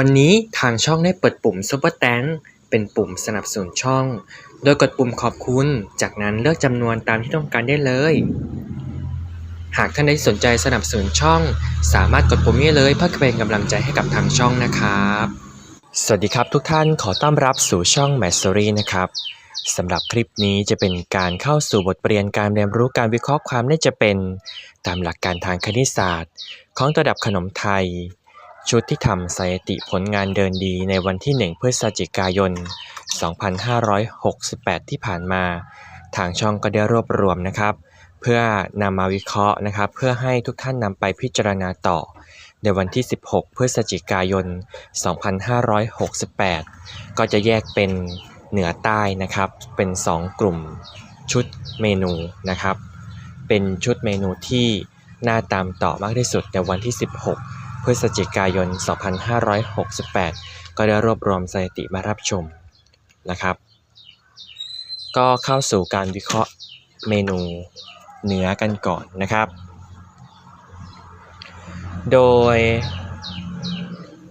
วันนี้ทางช่องได้เปิดปุ่ม Super Thanks เป็นปุ่มสนับสนุนช่อง โดยกดปุ่มขอบคุณ จากนั้นเลือกจำนวนตามที่ต้องการได้เลย หากท่านใดสนใจสนับสนุนช่อง สามารถกดปุ่มนี้เลยเพื่อเป็นกำลังใจให้กับทางช่องนะครับ สวัสดีครับทุกท่านขอต้อนรับสู่ช่อง m a s o r y นะครับสำหรับคลิปนี้จะเป็นการเข้าสู่บทเรียนการเรียนรู้การวิเคราะห์ความน่าจะเป็น ตามหลักการทางคณิตศาสตร์ ของระดับขนมไทย ชุดที่ทำสถิติผลงานเดินดีในวันที่ 1 พฤศจิกายน 2568 ที่ผ่านมา ทางช่องก็ได้รวบรวมนะครับ เพื่อนำมาวิเคราะห์นะครับ เพื่อให้ทุกท่านนำไปพิจารณาต่อ ในวันที่ 16 พฤศจิกายน 2568 ก็จะแยกเป็นเหนือใต้นะครับ เป็น 2 กลุ่มชุดเมนูนะครับ เป็นชุดเมนูที่น่าตามต่อมากที่สุดในวันที่ 16 พฤศจิกายน 2568 ก็ได้รวบรวมสถิติมารับชมนะครับ ก็เข้าสู่การวิเคราะห์เมนูเนื้อกันก่อนนะครับ โดย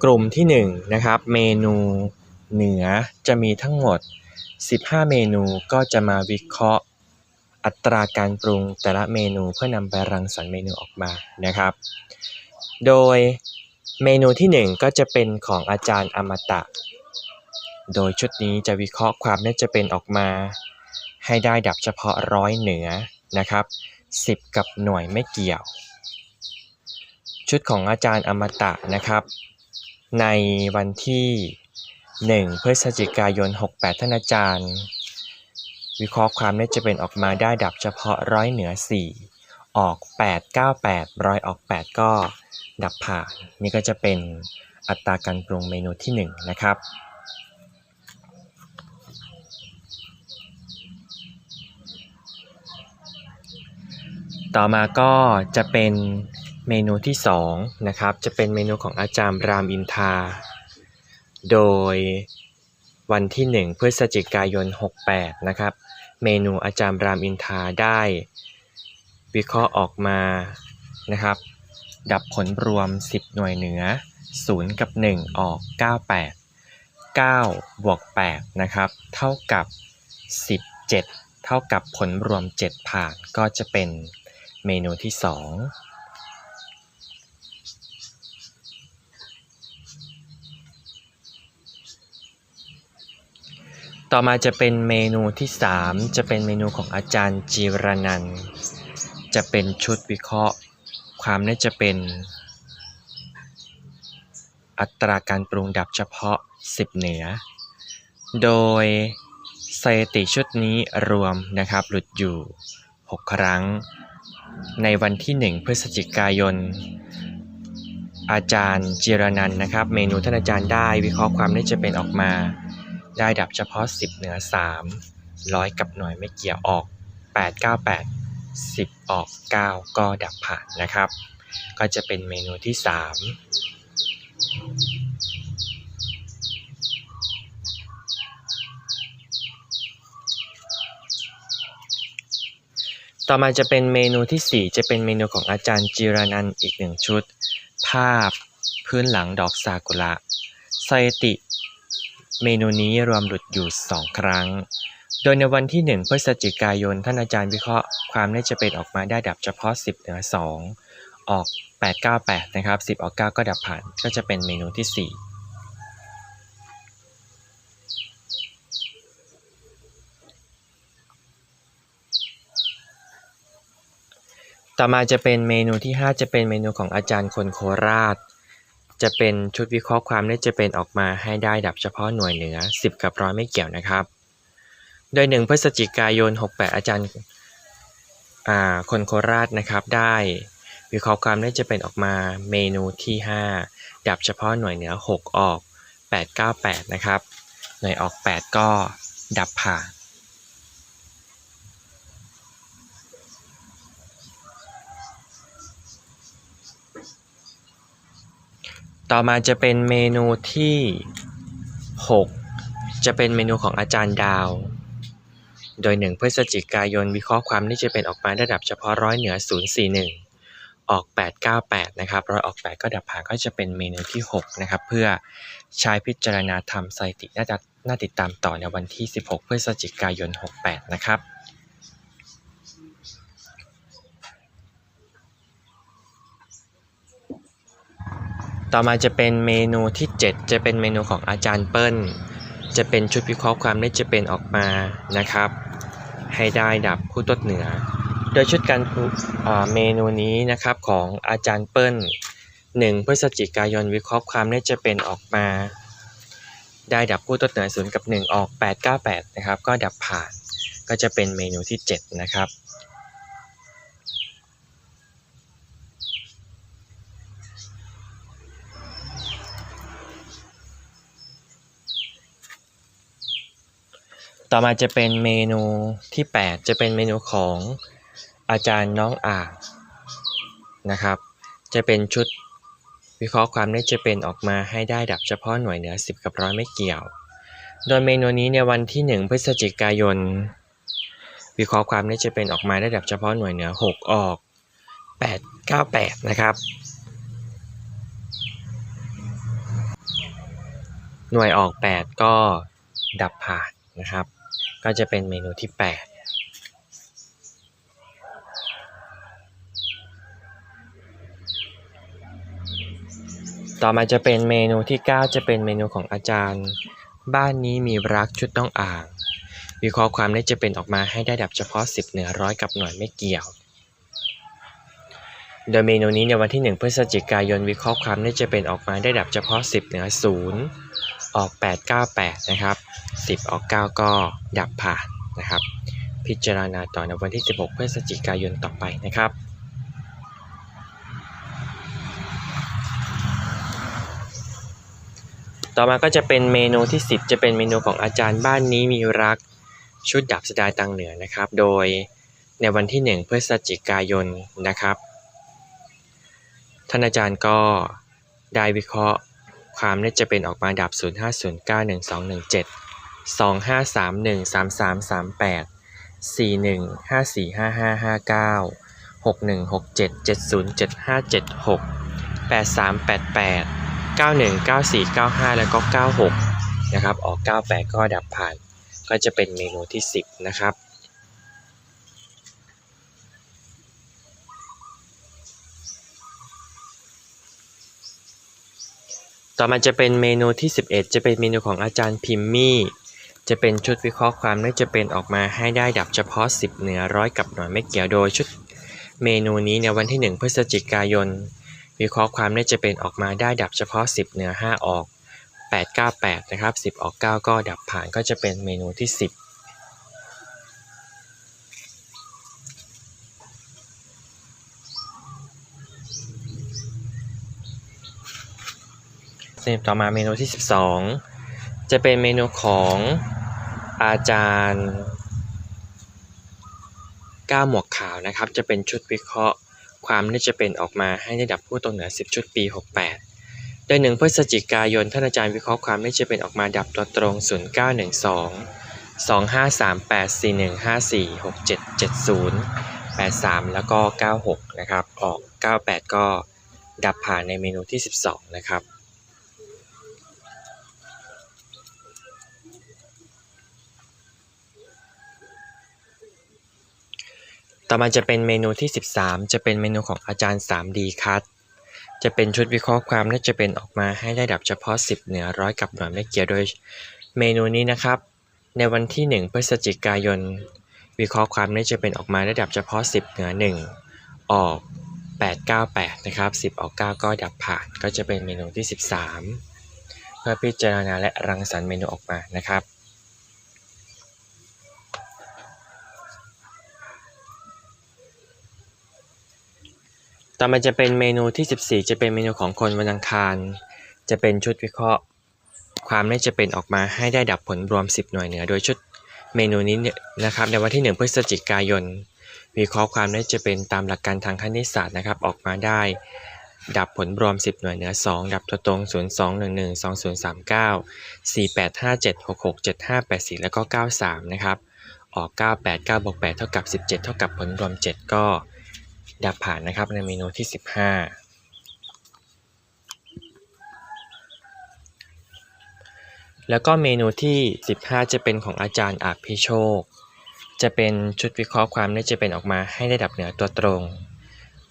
กลุ่มที่1นะครับเมนูเหนือจะมีทั้งหมด 15 เมนูก็จะมาวิเคราะห์อัตราการปรุงแต่ละเมนูเพื่อนำไปรังสรรค์เมนูออกมานะครับ โดยเมนูที่ 1 ก็จะเป็นของอาจารย์อมตะ โดยชุดนี้จะวิเคราะห์ความน่าจะเป็นออกมา ให้ได้ดับเฉพาะร้อยเหนือนะครับ 10 กับหน่วยไม่เกี่ยว ชุดของอาจารย์อมตะนะครับ ในวันที่ 1 พฤศจิกายน 68 ท่านอาจารย์ วิเคราะห์ความน่าจะเป็นออกมาได้ดับเฉพาะร้อยเหนือ 4 ออก 8 9 8ร้อยออก 8 ก็ ดับผ่านนี่ก็จะเป็นอัตราการปรุงเมนูที่ 1 นะครับต่อมาก็จะเป็นเมนูที่2นะครับ จะเป็นเมนูของอาจารย์รามอินทา โดยวันที่ 1 พฤศจิกายน 68 นะครับ เมนูอาจารย์รามอินทาได้วิเคราะห์ออกมานะครับ ดับผลรวม 10 หน่วยเหนือ 0 กับ 1 ออก 98 9 บวก 8 นะครับ เท่ากับ 17 เท่ากับผลรวม 7 ผ่าน ก็จะเป็นเมนูที่ 2ต่อมาจะเป็นเมนูที่ 3 จะเป็นเมนูของอาจารย์จีรนัน จะเป็นชุดวิเคราะห์ ความน่าจะเป็น อัตราการปรุงดับเฉพาะ 10 เหนือ โดยสถิติชุดนี้รวมนะครับหลุดอยู่ 6 ครั้ง ในวันที่ 1 พฤศจิกายน อาจารย์จิรนันนะครับ เมนูท่านอาจารย์ได้วิเคราะห์ความน่าจะเป็นออกมา ได้ดับเฉพาะ 10 เหนือ3ร้อยกับหน่วยไม่เกี่ยวออก 8 9 8 10 ออก 9 ก็ดับผ่านนะครับ ก็จะเป็นเมนูที่ 3 ต่อมาจะเป็นเมนูที่ 4 จะเป็นเมนูของอาจารย์จิรนันอีกหนึ่งชุด ภาพพื้นหลังดอกซากุระสถิติ เมนูนี้รวมหลุดอยู่ 2 ครั้ง โดยในวันที่ 1 พฤศจิกายน ท่านอาจารย์วิเคราะห์ความน่าจะเป็นออกมาได้ดับเฉพาะ 10 เหนือ 2 ออก 8 9 8 นะครับ 10 ออก 9 ก็ดับผ่าน ก็จะเป็นเมนูที่ 4ต่อมาจะเป็นเมนูที่ 5 จะเป็นเมนูของอาจารย์คนโคราช จะเป็นชุดวิเคราะห์ความน่าจะเป็นออกมาให้ได้ดับเฉพาะหน่วยเหนือ 10 กับร้อยไม่เกี่ยวนะครับ โดย 1 พฤศจิกายน 68 อาจารย์คนโคราชนะครับได้วิเคราะห์ความน่าจะเป็นออกมาเมนูที่ 5 ดับเฉพาะหน่วยเหนือ 6 ออก 8 9 8 นะครับ หน่วยออก 8 ก็ดับผ่านต่อมาจะเป็นเมนูที่ 6 จะเป็นเมนูของอาจารย์ดาว โดย 1 พฤศจิกายนวิเคราะห์ความที่จะเป็นออกมาระดับเฉพาะร้อยเหนือ 041 ออก 898 นะครับร้อยออก 8 ก็ดับผ่านก็จะเป็นเมนูที่ 6 นะครับ เพื่อใช้พิจารณาทำสถิติน่าจะน่าติดตามต่อในวันที่ 16 พฤศจิกายน 68 นะครับต่อมาจะเป็นเมนูที่ 7 จะเป็นเมนูของอาจารย์เปิ้ล จะเป็นชุดวิเคราะห์ความได้จะเป็นออกมานะครับ ให้ได้ดับคู่ต้นเหนือ โดยชุดการเมนูนี้นะครับของอาจารย์เปิ้ล 1 พฤศจิกายนวิเคราะห์ความได้จะเป็นออกมา ได้ดับคู่ต้นเหนือศูนย์กับ 1 ออก 898 นะครับ ก็ดับผ่านก็จะเป็นเมนูที่ 7 นะครับ ต่อมาจะเป็นเมนูที่ 8 จะเป็นเมนูของอาจารย์น้องอ่างนะครับ จะเป็นชุดวิเคราะห์ความได้จะเป็นออกมาให้ได้ดับเฉพาะหน่วยเหนือ 10 กับร้อยไม่เกี่ยว โดยเมนูนี้ในวันที่ 1 พฤศจิกายน วิเคราะห์ความได้จะเป็นออกมาได้ดับเฉพาะหน่วยเหนือ 6 ออก 898 นะครับ หน่วยออก 8 ก็ดับผ่านนะครับ ก็จะเป็นเมนูที่ 8ต่อมาจะเป็นเมนูที่ 9 จะเป็นเมนูของอาจารย์ บ้านนี้มีรักชุดต้องอ่าง วิเคราะห์ความได้จะเป็นออกมาให้ได้ดับเฉพาะ 10 เหนือร้อยกับหน่วยไม่เกี่ยว โดยเมนูนี้ในวันที่ 1 พฤศจิกายนวิเคราะห์ความได้จะเป็นออกมาได้ดับเฉพาะ 10 เหนือ 0 ออก 898 นะครับ 10 ออก 9 ก็ดับผ่านนะครับ พิจารณาต่อในวันที่ 16 พฤศจิกายนต่อไปนะครับต่อมาก็จะเป็นเมนูที่ 10 จะเป็นเมนูของอาจารย์บ้านนี้มีรักชุดดับสดายตังเหนือนะครับ โดยในวันที่ 1 พฤศจิกายนนะครับ ท่านอาจารย์ก็ได้วิเคราะห์ความน่าจะเป็นออกมาดับ 05091217 2531 3338 41 545559 6167 707576 8388 91 94 95แล้วก็96นะครับออก98ก็ดับผ่าน ก็จะเป็นเมนูที่10นะครับต่อมาจะเป็นเมนูที่ 11 จะเป็นเมนูของอาจารย์พิมมี่ จะเป็นชุดวิเคราะห์ความไม่จะเป็นออกมาให้ได้ดับเฉพาะ 10 เหนือร้อยกับหน่วยไม่เกี่ยวโดยชุดเมนูนี้ในวันที่ 1 พฤศจิกายน วิเคราะห์ความได้จะเป็นออกมาได้ดับเฉพาะ 10 เหนือ 5 ออก 898 นะครับ 10 ออก 9 ก็ดับผ่านก็จะเป็นเมนูที่ 10ต่อมาเมนูที่ 12 จะเป็นเมนูของอาจารย์ก้าหมวกขาวนะครับ จะเป็นชุดวิเคราะห์ ความน่าจะเป็นออกมาให้ได้ดับผู้ตรงเหนือ 10 ชุดปี 68 โดย1พฤศจิกายนท่านอาจารย์วิเคราะห์ความน่าจะเป็นออกมาดับตัวตรง 0912 2538 4154 6770 83 แล้วก็ 96 นะครับ ออก 98 ก็ดับผ่านในเมนูที่ 12 นะครับ อมาจะเป็นเมนูที่ 13 จะเป็นเมนูของอาจารย์ 3D คัทจะเป็นชุดวิเคราะห์ความน่าจะเป็นออกมาให้ได้ดับเฉพาะ 10 เหนือร้อยกับหน่วยไม่เกี่ยวโดย เมนูนี้นะครับ ในวันที่ 1 พฤศจิกายน วิเคราะห์ความน่าจะเป็นออกมาได้ดับเฉพาะ 10 เหนือ 1 ออก 898 นะครับ 10 ออก 9 ก็ดับผ่านก็จะเป็นเมนูที่ 13 เพื่อพิจารณาและรังสรรค์เมนูออกมานะครับ ต่อมาจะเป็นเมนูที่ 14 จะเป็นเมนูของคนวันอังคาร จะเป็นชุดวิเคราะห์ ความน่าจะเป็นออกมาให้ได้ดับผลรวม 10 หน่วยเหนือ โดยชุดเมนูนี้เนี่ยนะครับในวันที่ 1 พฤศจิกายน วิเคราะห์ความน่าจะเป็นตามหลักการทางคณิตศาสตร์นะครับออกมาได้ ดับผลรวม 10 หน่วยเหนือ 2 ดับตัวตรง 0 2 1 1 2 0 3 9 4 8 5 7 6 6 7 5 8 4 แล้วก็ 93 นะครับ ออก 98 9บวก8เท่ากับ 17 เท่ากับผลรวม 7 ก็ ดับผ่านนะครับในเมนูที่ 15 แล้วก็เมนูที่ 15 จะเป็นของอาจารย์อาภิโชค จะเป็นชุดวิเคราะห์ความน่าจะเป็นออกมาให้ได้ดับเหนือตัวตรง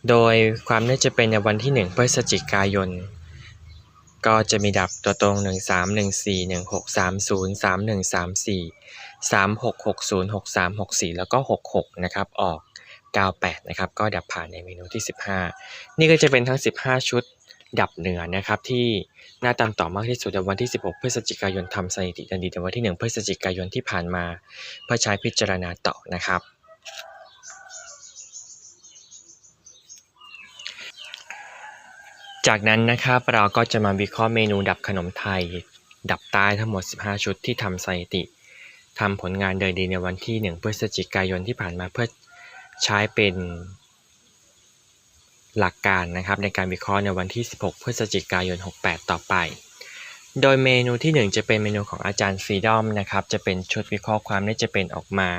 โดยความน่าจะเป็นในวันที่ 1 พฤศจิกายน ก็จะมีดับตัวตรง 1 3 1 4 1 6 3 0 3 1 3 4 3 6 6 0 6 3 6 4 แล้วก็ 66 นะครับออก 98 นะครับ ก็ดับผ่านในเมนูที่ 15 นี่ก็จะเป็นทั้ง 15 ชุดดับเหนือนะครับ ที่น่าตามต่อมากที่สุดในวันที่ 16 พฤศจิกายนทำสถิติทันทีในวันที่ 1 พฤศจิกายนที่ผ่านมา เพื่อใช้พิจารณาต่อนะครับจากนั้นนะครับเราก็จะมาวิเคราะห์เมนูดับขนมไทย ดับใต้ทั้งหมด 15 ชุดที่ทำสถิติทำผลงานโดยดีในวันที่ 1 พฤศจิกายนที่ผ่านมาเพื่อ ใช้เป็นหลักการนะครับในการวิเคราะห์ในวันที่ 16 พฤศจิกายน 68 ต่อไป โดยเมนูที่ 1 จะเป็นเมนูของอาจารย์ฟรีดอมนะครับ จะเป็นชุดวิเคราะห์ความน่าจะเป็นออกมา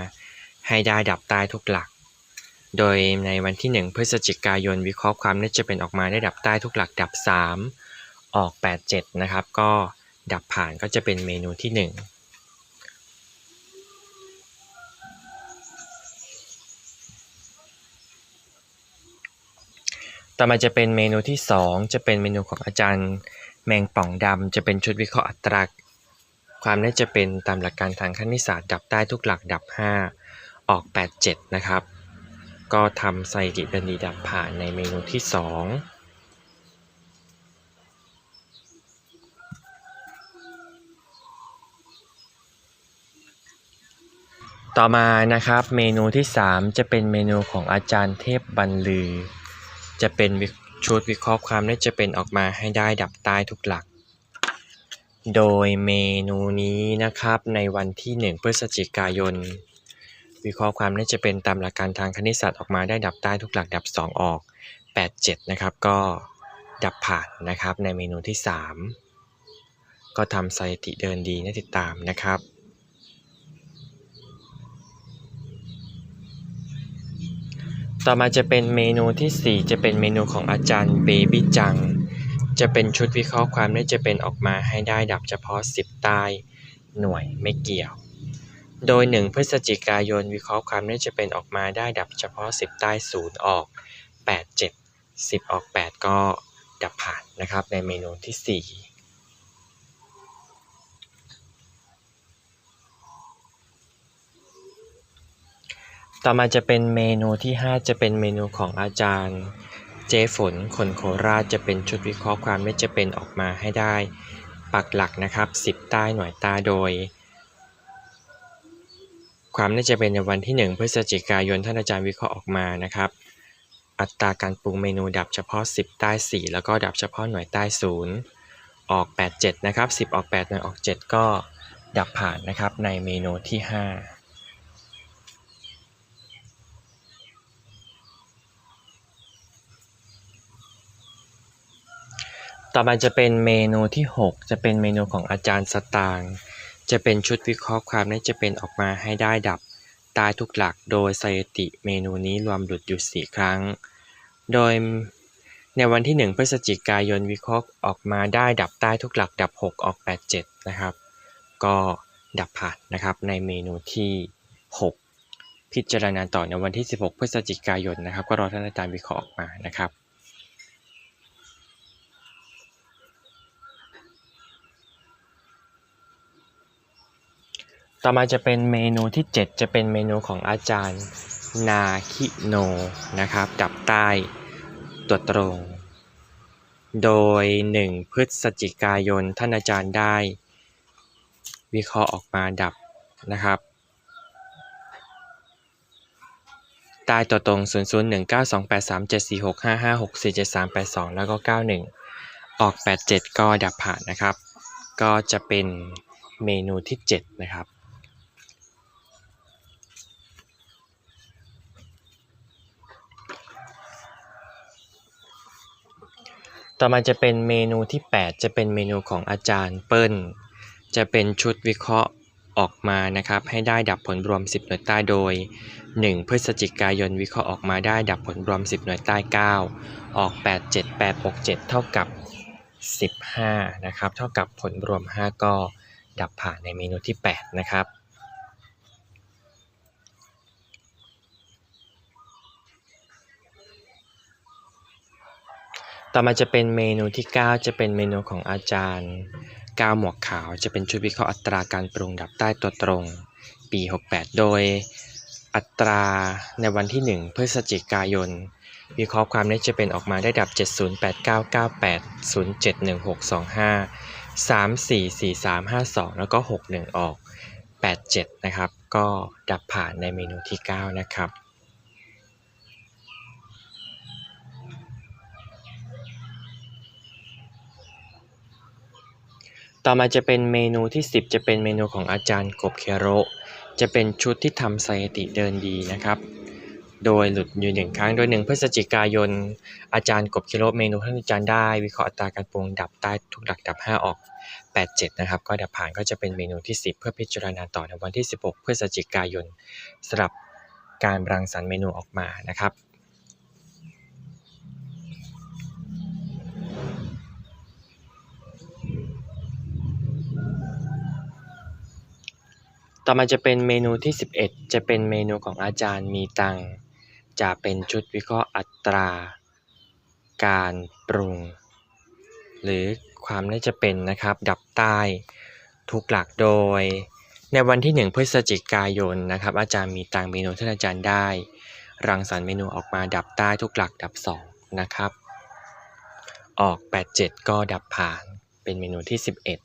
ให้ได้ดับใต้ทุกหลัก โดยในวันที่ 1 พฤศจิกายน วิเคราะห์ความน่าจะเป็นออกมาได้ดับใต้ทุกหลักดับ 3 ออก 87 นะครับ ก็ดับผ่านก็จะเป็นเมนูที่ 1 ต่อมาจะเป็นเมนูที่ 2 จะเป็นเมนูของอาจารย์ แมงป่องดำจะเป็นชุดวิเคราะห์อัตราความน่าจะเป็นตามหลักการทางคณิตศาสตร์ดับใต้ทุกหลักดับ 5 ออก 87 นะครับ ก็ทำสถิติเป็นดีดับผ่านในเมนูที่ 2ต่อมานะครับเมนูที่ 3 จะเป็นเมนูของอาจารย์เทพบรรลือ จะเป็นชุดวิเคราะห์ความน่าจะเป็นออกมาให้ได้ดับใต้ทุกหลัก โดยเมนูนี้นะครับในวันที่ 1 พฤศจิกายน วิเคราะห์ความน่าจะเป็นตามหลักการทางคณิตศาสตร์ออกมาได้ดับใต้ทุกหลักดับ 2 ออก 87 นะครับ ก็ดับผ่านนะครับในเมนูที่ 3 ก็ทำสถิติเดินดีน่าติดตามนะครับ ต่อมาจะเป็นเมนูที่ 4 จะเป็นเมนูของอาจารย์เบบี้จัง จะเป็นชุดวิเคราะห์ความน่าจะเป็นออกมาให้ได้ดับเฉพาะ 10ใต้หน่วยไม่เกี่ยว โดย 1 พฤศจิกายนวิเคราะห์ความน่าจะเป็นออกมาได้ดับเฉพาะ 10 ใต้0ออก 87 10 ออก 8 ก็ดับผ่านนะครับในเมนูที่ 4 ต่อมาจะเป็นเมนูที่ 5 จะเป็นเมนูของอาจารย์เจฝนคนโคราชจะเป็นชุดวิเคราะห์ความไม่จะเป็นออกมาให้ได้ ปักหลักนะครับ 10 ใต้หน่วยตาโดย ความน่าจะเป็นในวันที่ 1 พฤศจิกายนท่านอาจารย์วิเคราะห์ออกมานะครับ อัตราการปรุงเมนูดับเฉพาะ 10 ใต้ 4 แล้วก็ดับเฉพาะหน่วยใต้ 0 ออก 87 นะครับ 10 ออก 8 หน่วยออก 7 ก็ดับผ่านนะครับในเมนูที่ 5 ต่อมาจะเป็นเมนูที่ 6 จะเป็นเมนูของอาจารย์สตางค์จะเป็นชุดวิเคราะห์ความน่าจะเป็นออกมาให้ได้ดับตายทุกหลักโดยสถิติเมนูนี้รวมหลุดอยู่ 4 ครั้ง โดยในวันที่ 1 พฤศจิกายนวิเคราะห์ออกมาได้ดับใต้ทุกหลักดับ 6 ออก 87 นะครับ ก็ดับผ่านนะครับในเมนูที่ 6 พิจารณาต่อในวันที่ 16 พฤศจิกายนนะครับ ก็รอท่านอาจารย์วิเคราะห์ออกมานะครับ ต่อมาจะเป็นเมนูที่ 7 จะเป็นเมนูของอาจารย์นาคิโนนะครับดับใต้ตัวตรง โดย 1 พฤศจิกายนท่านอาจารย์ได้ วิเคราะห์ออกมาดับนะครับใต้ตัวตรง 0 0 1 9 2 8 3 7 4 6 5 5 6 4 7 3 8 2 แล้วก็ 91 ออก 87 ก็ดับผ่านนะครับ ก็จะเป็นเมนูที่ 7 นะครับ ต่อมาจะเป็นเมนูที่ 8 จะเป็นเมนูของอาจารย์เปิ้ล จะเป็นชุดวิเคราะห์ออกมานะครับ ให้ได้ดับผลรวม 10 หน่วยใต้โดย 1 พฤศจิกายนวิเคราะห์ออกมาได้ดับผลรวม 10 หน่วยใต้ 9 ออก 8 7 8 6 7 เท่ากับ 15 นะครับ เท่ากับผลรวม 5 ก็ดับผ่านในเมนูที่ 8 นะครับ ต่อมาจะเป็นเมนูที่ 9 จะเป็นเมนูของอาจารย์ก้าวหมวกขาว จะเป็นชุดวิเคราะห์อัตราการปรุงดับใต้ตัวตรง ปี 68 โดยอัตราในวันที่ 1 พฤศจิกายน วิเคราะห์ความได้จะเป็นออกมาได้ดับ 708998071625 344352 แล้วก็ 61 ออก 87 นะครับ ก็ดับผ่านในเมนูที่ 9 นะครับ ต่อมาจะเป็นเมนูที่ 10 จะเป็นเมนูของอาจารย์กบเคโรจะเป็นชุดที่ทำสถิติเดินดีนะครับ โดยหลุดอยู่หนึ่งครั้ง โดยหนึ่งพฤศจิกายน อาจารย์กบเคโรเมนูท่านอาจารย์ได้วิเคราะห์อัตราการปรุงดับใต้ทุกหลักดับ 5 ออก 87 นะครับ ก็ดับผ่านก็จะเป็นเมนูที่ 10 เพื่อพิจารณาต่อในวันที่ 16 พฤศจิกายนสำหรับการรังสรรค์เมนูออกมานะครับ ต่อมาจะเป็นเมนูที่ 11 จะเป็นเมนูของอาจารย์มีตัง จะเป็นชุดวิเคราะห์อัตรา การปรุง หรือความน่าจะเป็นนะครับดับใต้ทุกหลักโดย ในวันที่ 1 พฤศจิกายนนะครับ อาจารย์มีตังเมนูที่อาจารย์ได้ รังสรรค์เมนูออกมาดับใต้ทุกหลักดับ 2 นะครับ ออก 87 ก็ดับผ่านเป็นเมนูที่ 11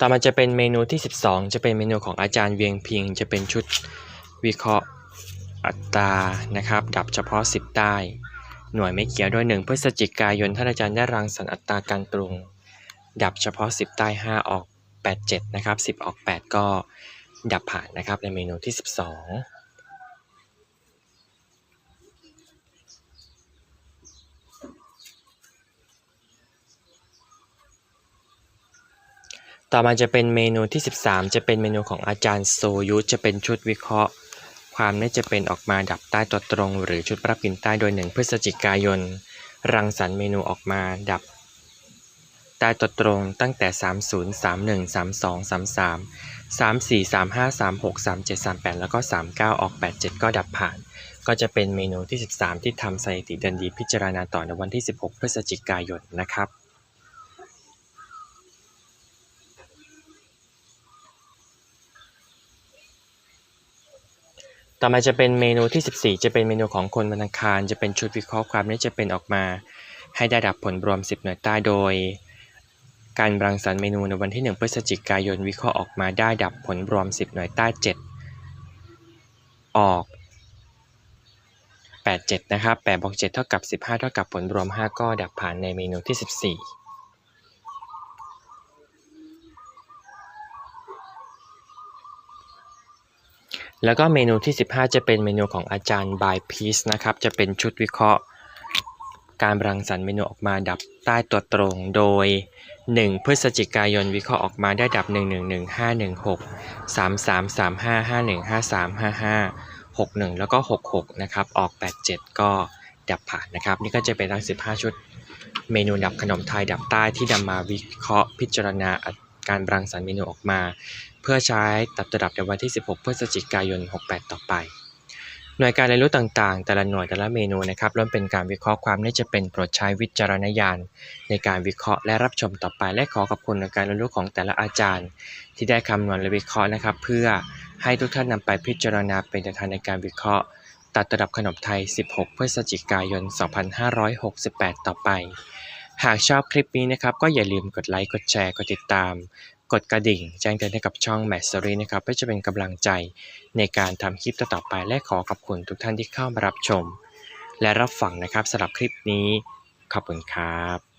ต่อมาจะเป็นเมนูที่ 12 จะเป็นเมนูของอาจารย์เวียงพิง จะเป็นชุดวิเคราะห์อัตรานะครับ ดับเฉพาะ 10 ใต้ หน่วยไม่เกี่ยวด้วย 1 พฤศจิกายนท่านอาจารย์ได้รังสรรค์อัตราการปรุง ดับเฉพาะ 10 ใต้ 5 ออก 87 นะครับ 10 ออก 8 ก็ดับผ่านนะครับในเมนูที่ 12 ต่อมาจะเป็นเมนูที่ 13 จะเป็นเมนูของอาจารย์โซยุจะเป็นชุดวิเคราะห์ ความน่าจะเป็นออกมาดับใต้ตัวตรง หรือชุดปรับกินใต้โดย1พฤศจิกายน รังสรรค์เมนูออกมาดับใต้ตัวตรงตั้งแต่ 30 31 32 33 34 35 36 37 38 แล้วก็ 39 ออก 87 ก็ดับผ่าน ก็จะเป็นเมนูที่ 13 ที่ทำสถิติเดินดีพิจารณาต่อในวันที่ 16 พฤศจิกายนนะครับ ต่อมาจะเป็นเมนูที่ 14 จะเป็นเมนูของคนวันอังคาร จะเป็นชุดวิเคราะห์ความนี้จะเป็นออกมา ให้ได้ดับผลรวม 10 หน่วยใต้โดย การรังสรรค์เมนูในวันที่ 1 พฤศจิกายนวิเคราะห์ออกมาได้ดับผลรวม 10 หน่วยใต้ 7 ออก 87 นะครับ8บวก7เท่ากับ 15 เท่ากับผลรวม 5 ก็ดับผ่านในเมนูที่ 14 แล้วก็เมนูที่ 15 จะเป็นเมนูของอาจารย์บายพีซนะครับ จะเป็นชุดวิเคราะห์ การรังสรรค์เมนูออกมาดับใต้ตัวตรง โดย 1 พฤศจิกายนวิเคราะห์ออกมาได้ดับ 1 1 1 5 1 6 3 3 3 5 5 1 5 3 5 5 6 1 แล้วก็ 66 นะครับ ออก 87 ก็ดับผ่านนะครับ นี่ก็จะเป็นทั้ง 15 ชุด เมนูดับขนมไทยดับใต้ที่นำมาวิเคราะห์พิจารณา การรังสรรค์เมนูออกมา เพื่อใช้ตัดระดับในวันที่ 16 พฤศจิกายน 68 ต่อไป หน่วยการเรียนรู้ต่างๆ แต่ละหน่วยแต่ละเมนูนะครับล้วนเป็นการวิเคราะห์ความน่าจะเป็นโปรดใช้วิจารณญาณ ในการวิเคราะห์และรับชมต่อไป และขอขอบคุณในวยการเรียนรู้ของแต่ละอาจารย์ ที่ได้คำนวณและวิเคราะห์นะครับ เพื่อให้ทุกท่านนำไปพิจารณาเป็นแนวทางในการวิเคราะห์ตัดระดับขนมไทย 16 พฤศจิกายน 2568 ต่อไป หากชอบคลิปนี้นะครับ ก็อย่าลืมกดไลค์ กดแชร์ กดติดตาม กดกระดิ่ง แจ้งเตือนให้กับช่องแมสซอรีนะครับ เพื่อจะเป็นกำลังใจในการทำคลิปต่อไป และขอขอบคุณทุกท่านที่เข้ามารับชม และรับฟังนะครับสำหรับคลิปนี้ ขอบคุณครับ